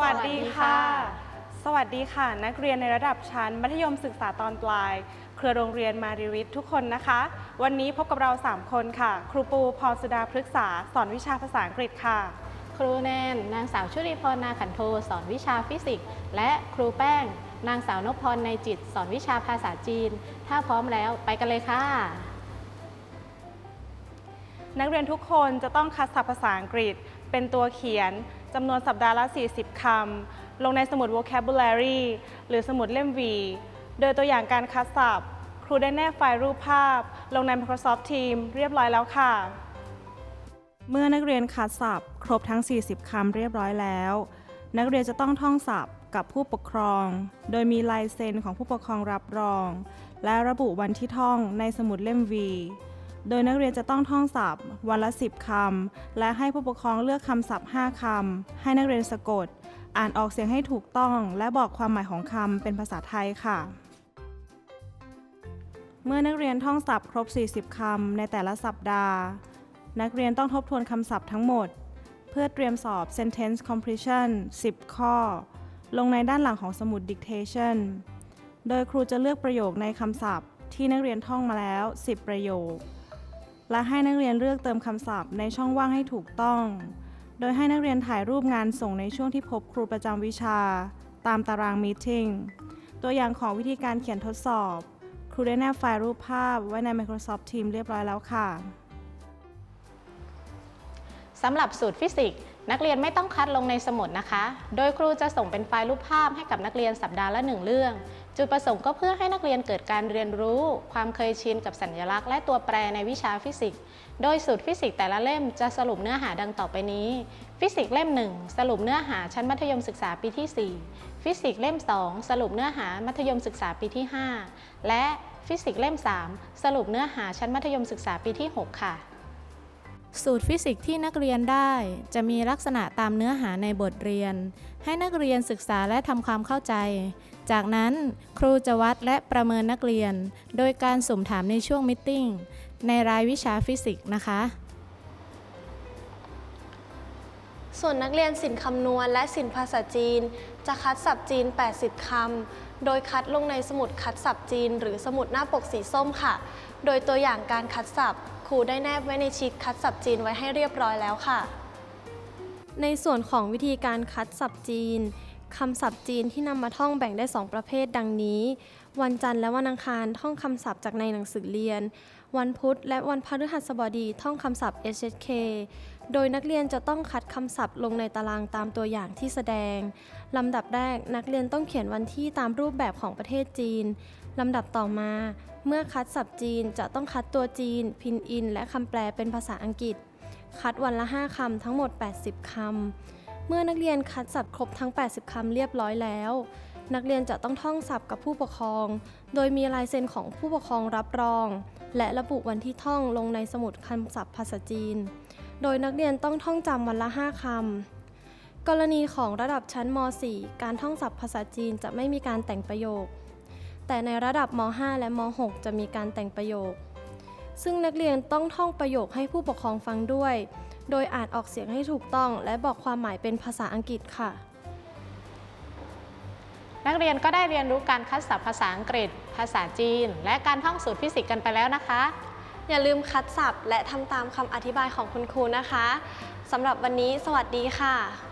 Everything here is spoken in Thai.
วัสดีค่ะ นักเรียนในระดับชั้น มัธยมศึกษาตอนปลาย เครือโรงเรียนมาริวิทย์ทุกคนนะคะ วันนี้พบกับเรา 3 คนค่ะ ครูปูพรสุดาพฤกษา สอนวิชาภาษาอังกฤษค่ะ ครูแนน นางสาวชุติพรนาขันโท สอนวิชาฟิสิกส์ และครูแป้ง นางสาวนพพรในจิต สอนวิชาภาษาจีน ถ้าพร้อมแล้วไปกันเลยค่ะ นักเรียนทุกคนจะต้องคัดศัพท์ภาษาอังกฤษ เป็นตัวเขียน จำนวนสัปดาห์ละ 40 คำ ลงในสมุด vocabulary หรือสมุดเล่ม V โดยตัวอย่างการคัดศัพท์ ครูได้แนบไฟล์รูปภาพ ลงใน Microsoft Teams เรียบร้อยแล้วค่ะ เมื่อนักเรียนคัดศัพท์ ครบทั้ง 40 คำเรียบร้อยแล้ว นักเรียนจะต้องท่องศัพท์กับผู้ปกครอง โดยมีลายเซ็นของผู้ปกครองรับรอง และระบุวันที่ท่องในสมุดเล่ม V โดยนักเรียนจะต้องท่องศัพท์ วันละ 10 คำ และให้ผู้ปกครองเลือกคำศัพท์ 5 คำ ให้นักเรียนสะกด อ่านออกเสียงให้ถูกต้อง และบอกความหมายของคำเป็นภาษาไทยค่ะ เมื่อนักเรียนท่องศัพท์ครบ 40 คำ ในแต่ละสัปดาห์ นักเรียนต้องทบทวนคำศัพท์ทั้งหมด เพื่อเตรียมสอบ sentence completion 10 ข้อ ลงในด้านหลังของสมุด dictation โดยครูจะเลือกประโยคในคำศัพท์ที่นักเรียนท่องมาแล้ว 10 ประโยค และให้นักเรียนเลือกเติมคำศัพท์ในช่องว่างให้ถูกต้อง โดยให้นักเรียนถ่ายรูปงานส่งในช่วงที่พบครูประจำวิชา ตามตารางมีติ้งตัวอย่างของวิธีการเขียนทดสอบ ครูได้แนบไฟล์รูปภาพไว้ใน Microsoft Teams เรียบร้อยแล้วค่ะสำหรับสูตรฟิสิกส์ นักเรียนไม่ต้องคัดลงในสมุดนะคะ โดยครูจะส่งเป็นไฟล์รูปภาพให้กับนักเรียนสัปดาห์ละหนึ่งเรื่อง จุดประสงค์ก็เพื่อให้นักเรียนเกิดการเรียนรู้ ความเคยชินกับสัญลักษณ์และตัวแปรในวิชาฟิสิกส์ โดยสูตรฟิสิกส์แต่ละเล่มจะสรุปเนื้อหาดังต่อไปนี้ ฟิสิกส์เล่ม 1 สรุปเนื้อหาชั้นมัธยมศึกษาปีที่ 4 ฟิสิกส์เล่ม 2 สรุปเนื้อหามัธยมศึกษาปีที่ 5 และฟิสิกส์เล่ม 3 สรุปเนื้อหาชั้นมัธยมศึกษาปีที่ 6 ค่ะ สูตรฟิสิกส์ที่นักเรียนได้จะมีลักษณะตามเนื้อหาในบทเรียน ให้นักเรียนศึกษาและทำความเข้าใจ จากนั้นครูจะวัดและประเมินนักเรียน โดยการสุ่มถามในช่วงมิทติ้งในรายวิชาฟิสิกส์นะคะ ส่วนนักเรียนศิลป์คำนวณและศิลป์ภาษาจีน จะคัดศัพท์จีน 80 คำ โดยคัดลงในสมุดคัดศัพท์จีน หรือสมุดหน้าปกสีส้มค่ะ โดยตัวอย่างการคัดศัพท์ครูได้แนบไว้ในชีตคัดศัพท์จีนไว้ให้เรียบร้อยแล้วค่ะ ในส่วนของวิธีการคัดศัพท์จีนคำศัพท์จีนที่นำมาท่องแบ่งได้ 2 ประเภทดังนี้ วันจันทร์และวันอังคารท่องคำศัพท์จากในหนังสือเรียน วันพุธและวันพฤหัสบดีท่องคำศัพท์ HSK โดยนักเรียนจะต้องคัดคำศัพท์ลงในตารางตามตัวอย่างที่แสดง ลำดับแรกนักเรียนต้องเขียนวันที่ตามรูปแบบของประเทศจีน ลำดับต่อมา เมื่อคัดศัพท์จีนจะต้องคัดตัวจีน พินอิน และคำแปลเป็นภาษาอังกฤษ คัดวันละ 5คำทั้งหมด 80 คำ เมื่อนักเรียนคัดศัพท์ครบทั้ง 80 คำเรียบร้อยแล้ว นักเรียนจะต้องท่องศัพท์กับผู้ปกครอง โดยมีลายเซ็นของผู้ปกครองรับรอง และระบุวันที่ท่องลงในสมุดคำศัพท์ภาษาจีน โดยนักเรียนต้องท่องจำวันละ 5 คำ กรณีของระดับชั้นม .4 การท่องศัพท์ภาษาจีนจะไม่มีการแต่งประโยค แต่ในระดับม .5 และม .6 จะมีการแต่งประโยค ซึ่งนักเรียนต้องท่องประโยคให้ผู้ปกครองฟังด้วย โดยอ่านออกเสียงให้ถูกต้อง และบอกความหมายเป็นภาษาอังกฤษค่ะ นักเรียนก็ได้เรียนรู้การคัดศัพท์ภาษาอังกฤษ ภาษาจีน และการท่องสูตรฟิสิกส์กันไปแล้วนะคะ อย่าลืมคัดศัพท์ และทำตามคำอธิบายของคุณครูนะคะสำหรับวันนี้สวัสดีค่ะ